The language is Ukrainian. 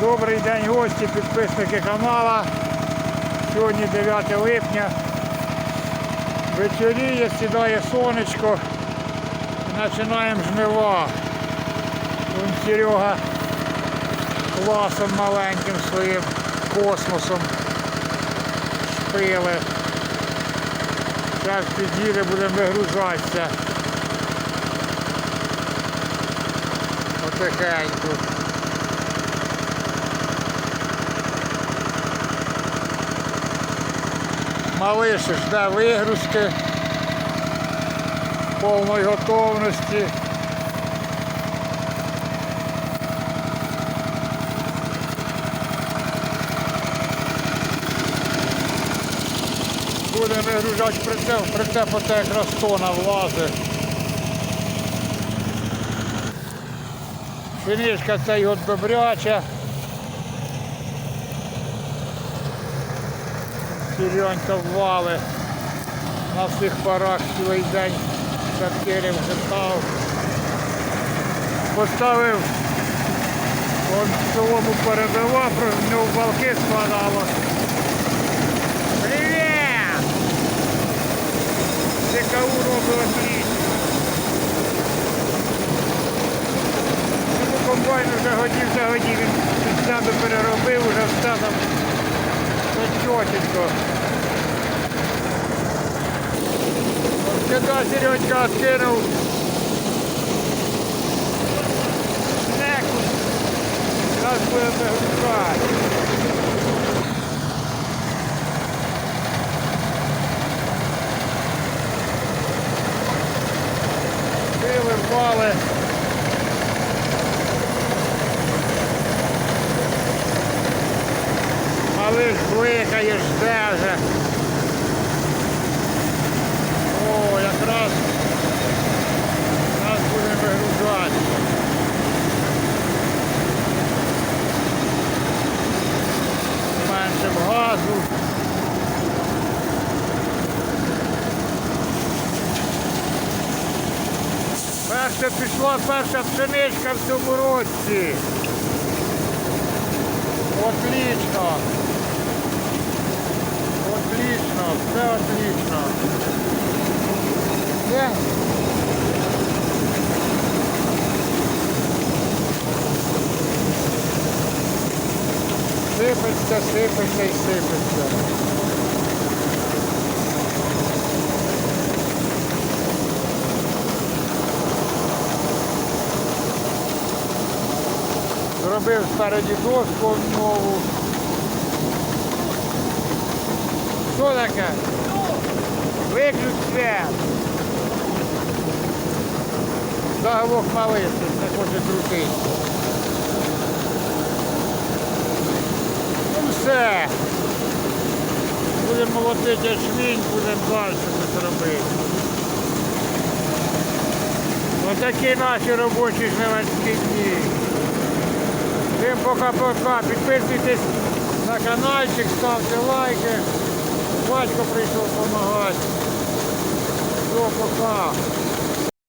Добрий день гості, підписники канала. Сьогодні 9 липня. Вечоріє, сідає сонечко. Починаємо жнива. Вон Серега класом маленьким своїм космосом шпили. Зараз під'їде, будемо вигружатися. Потихеньку. Малиш жде вигрузки повної готовності. Будемо вигружати прицеп, прицеп оце якраз тона влазить. Пшеничка цей от добряча. Сірянька ввали. На всіх парах цілий день шахтерів гитав. Поставив он в цілому передавав, в нього балки складало. Привіт! ЦКУ робить отлично. Цьому комбайну вже годів за годів він під переробив, уже все там чотенько. Сюди Сережка скинув. Неку. Зараз будемо вигружати. Били, впали. Малиш бликає, жде вже. О, якраз нас будемо вигружати. Менше газу. Перша пішла перша пшеничка в цьому році. Отлично. Все отлично. Все. Сипеться, сипеться і сипеться. Зробив спереді доску нову. Що таке? Виключ свят. Заголовок малий, не хоче крутити. Ну все. Будемо молотити ячмінь, будемо далі щось робити. Отакі наші робочі жнивацькі дні. Всім пока-пока. Підписуйтесь на каналчик, ставте лайки. Батько прийшов допомагати. Все, пока.